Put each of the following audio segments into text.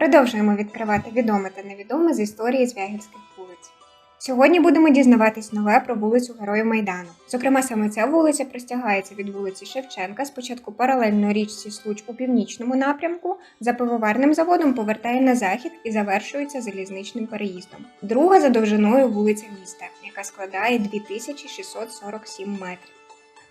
Продовжуємо відкривати відоме та невідоме з історії звягільських вулиць. Сьогодні будемо дізнаватись нове про вулицю Героїв Майдану. Зокрема, саме ця вулиця простягається від вулиці Шевченка, спочатку паралельно річці Случ у північному напрямку, за пивоварним заводом повертає на захід і завершується залізничним переїздом. Друга за довжиною вулиця міста, яка складає 2647 метрів.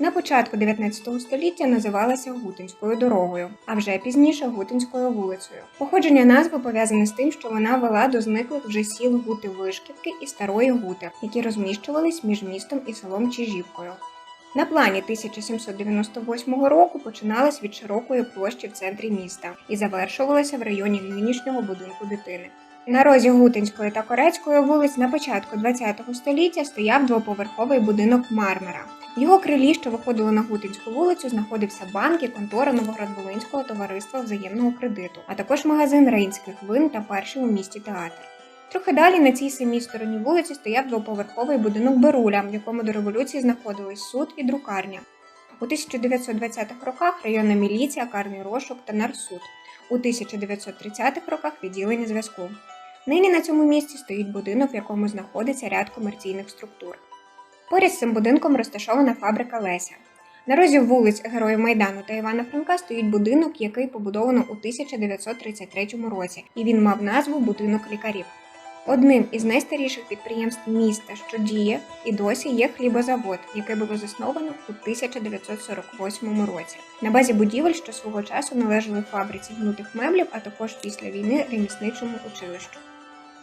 На початку 19 століття називалася Гутинською дорогою, а вже пізніше Гутинською вулицею. Походження назви пов'язане з тим, що вона вела до зниклих вже сіл Гути Вишківки і Старої Гути, які розміщувались між містом і селом Чижівкою. На плані 1798 року починалась від широкої площі в центрі міста і завершувалася в районі нинішнього будинку дитини. На розі Гутинської та Корецької вулиць на початку ХХ століття стояв двоповерховий будинок Мармера. В його крилі, що виходило на Гутинську вулицю, знаходився банк і контора Новоград-Волинського товариства взаємного кредиту, а також магазин рейнських вин та перший у місті театр. Трохи далі на цій самій стороні вулиці стояв двоповерховий будинок Беруля, в якому до революції знаходились суд і друкарня. У 1920-х роках районна міліція, карний розшук та нарсуд. У 1930-х роках відділення зв'язку. Нині на цьому місці стоїть будинок, в якому знаходиться ряд комерційних структур. Поряд з цим будинком розташована фабрика Леся. На розі вулиць Героїв Майдану та Івана Франка стоїть будинок, який побудовано у 1933 році, і він мав назву Будинок лікарів. Одним із найстаріших підприємств міста, що діє, і досі є хлібозавод, який було засновано у 1948 році. На базі будівель, що свого часу належали фабриці гнутих меблів, а також після війни ремісничому училищу.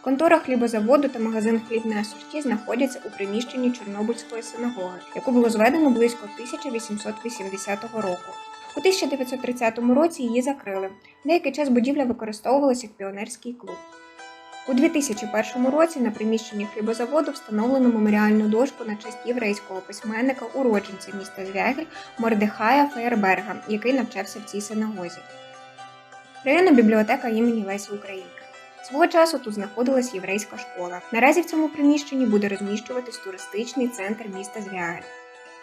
Контора хлібозаводу та магазин хлібне асорті знаходяться у приміщенні Чорнобильської синагоги, яку було зведено близько 1880 року. У 1930 році її закрили. Деякий час будівля використовувалася як піонерський клуб. У 2001 році на приміщенні хлібозаводу встановлено меморіальну дошку на честь єврейського письменника, уродженця міста Звягель Мордехая Феєрберга, який навчався в цій синагозі. Районна бібліотека імені Лесі Українки. Свого часу тут знаходилась єврейська школа. Наразі в цьому приміщенні буде розміщуватись туристичний центр міста Звягель.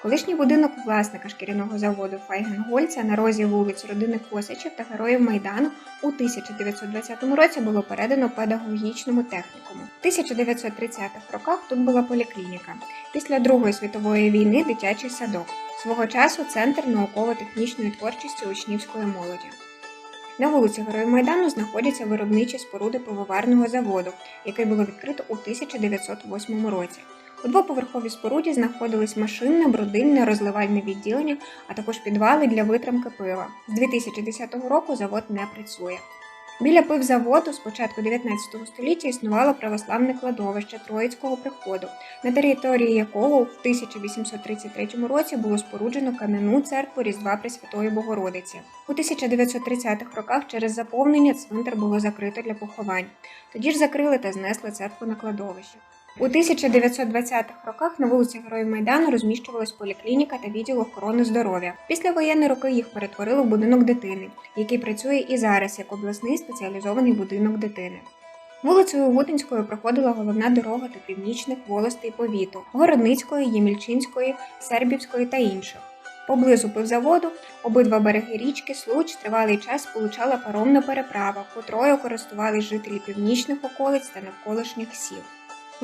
Колишній будинок власника шкіряного заводу Файгенгольця на розі вулиць родини Косачів та Героїв Майдану у 1920 році було передано педагогічному технікуму. В 1930-х роках тут була поліклініка. Після Другої світової війни дитячий садок. Свого часу центр науково-технічної творчості учнівської молоді. На вулиці Героїв Майдану знаходяться виробничі споруди пивоварного заводу, який було відкрито у 1908 році. У двоповерховій споруді знаходились машинне, брудильне, розливальне відділення, а також підвали для витримки пива. З 2010 року завод не працює. Біля пивзаводу з початку 19 століття існувало православне кладовище Троїцького приходу, на території якого в 1833 році було споруджено кам'яну церкву Різдва Пресвятої Богородиці. У 1930-х роках через заповнення цвинтар було закрито для поховань. Тоді ж закрили та знесли церкву на кладовище. У 1920-х роках на вулиці Героїв Майдану розміщувалась поліклініка та відділ охорони здоров'я. Після воєнні роки їх перетворили в будинок дитини, який працює і зараз як обласний спеціалізований будинок дитини. Вулицею Гутинською проходила головна дорога до північних волостей повіту Городницької, Ємільчинської, Сербівської та інших. Поблизу пивзаводу обидва береги річки Случ тривалий час сполучала паромна переправа, котрою користувались жителі північних околиць та навколишніх сіл.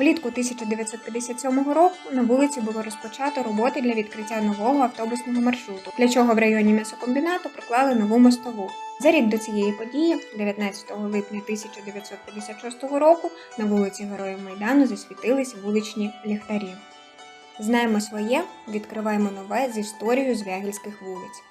Влітку 1957 року на вулиці було розпочато роботи для відкриття нового автобусного маршруту, для чого в районі м'ясокомбінату проклали нову мостову. За рік до цієї події, 19 липня 1956 року, на вулиці Героїв Майдану засвітились вуличні ліхтарі. Знаємо своє, відкриваємо нове з історією звягільських вулиць.